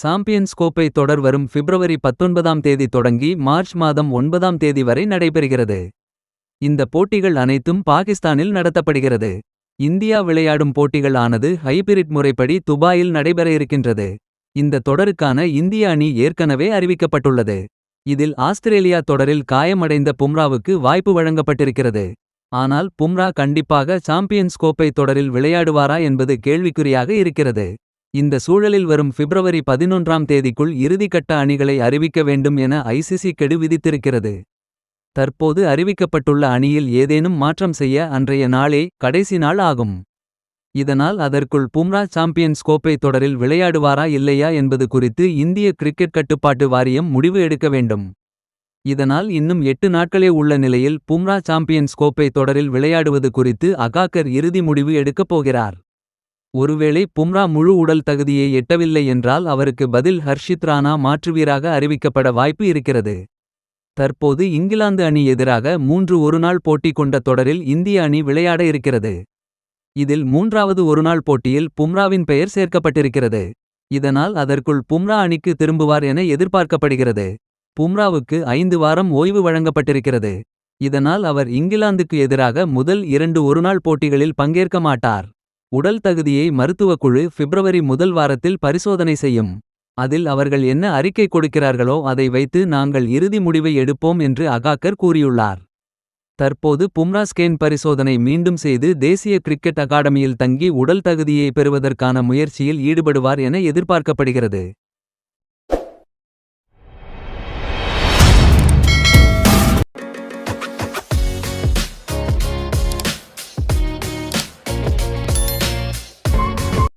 Champions கோப்பை தொடர் வரும் பிப்ரவரி 19ஆம் தேதி தொடங்கி மார்ச் மாதம் ஒன்பதாம் தேதி வரை நடைபெறுகிறது. இந்த போட்டிகள் அனைத்தும் பாகிஸ்தானில் நடத்தப்படுகிறது. இந்தியா விளையாடும் போட்டிகள் ஆனது ஹைபிரிட் முறைப்படி துபாயில் நடைபெற இருக்கின்றது. இந்த தொடருக்கான இந்திய அணி ஏற்கனவே அறிவிக்கப்பட்டுள்ளது. இதில் ஆஸ்திரேலியா தொடரில் காயமடைந்த பும்ராவுக்கு வாய்ப்பு வழங்கப்பட்டிருக்கிறது. ஆனால் பும்ரா கண்டிப்பாக சாம்பியன்ஸ் கோப்பை தொடரில் விளையாடுவாரா என்பது கேள்விக்குறியாக இருக்கிறது. இந்த சூழலில் வரும் பிப்ரவரி 11ஆம் தேதிக்குள் இறுதிக்கட்ட அணிகளை அறிவிக்க வேண்டும் என ஐசிசி கெடு விதித்திருக்கிறது. தற்போது அறிவிக்கப்பட்டுள்ள அணியில் ஏதேனும் மாற்றம் செய்ய அன்றைய நாளே கடைசி நாள் ஆகும். இதனால் அதற்குள் பும்ரா சாம்பியன்ஸ் கோப்பை தொடரில் விளையாடுவாரா இல்லையா என்பது குறித்து இந்திய கிரிக்கெட் கட்டுப்பாட்டு வாரியம் முடிவு எடுக்க வேண்டும். இதனால் இன்னும் எட்டு நாட்களே உள்ள நிலையில் பும்ரா சாம்பியன்ஸ் கோப்பை தொடரில் விளையாடுவது குறித்து அகாக்கர் இறுதி முடிவு எடுக்கப் போகிறார். ஒருவேளை பும்ரா முழு உடல் தகுதியை எட்டவில்லை என்றால் அவருக்கு பதில் ஹர்ஷித் ராணா மாற்றுவீராக அறிவிக்கப்பட வாய்ப்பு இருக்கிறது. தற்போது இங்கிலாந்து அணி எதிராக மூன்று ஒருநாள் போட்டி கொண்ட தொடரில் இந்திய அணி விளையாட இருக்கிறது. இதில் மூன்றாவது ஒருநாள் போட்டியில் பும்ராவின் பெயர் சேர்க்கப்பட்டிருக்கிறது. இதனால் அதற்குள் பும்ரா அணிக்கு திரும்புவார் என எதிர்பார்க்கப்படுகிறது. பும்ராவுக்கு ஐந்து வாரம் ஓய்வு வழங்கப்பட்டிருக்கிறது. இதனால் அவர் இங்கிலாந்துக்கு எதிராக முதல் இரண்டு ஒருநாள் போட்டிகளில் பங்கேற்க மாட்டார். உடல் தகுதியை மருத்துவக் குழு பிப்ரவரி முதல் வாரத்தில் பரிசோதனை செய்யும். அதில் அவர்கள் என்ன அறிக்கை கொடுக்கிறார்களோ அதை வைத்து நாங்கள் இறுதி முடிவை எடுப்போம் என்று அகாக்கர் கூறியுள்ளார். தற்போது பும்ரா ஸ்கேன் பரிசோதனை மீண்டும் செய்து தேசிய கிரிக்கெட் அகாடமியில் தங்கி உடல் தகுதியை பெறுவதற்கான முயற்சியில் ஈடுபடுவார் என எதிர்பார்க்கப்படுகிறது.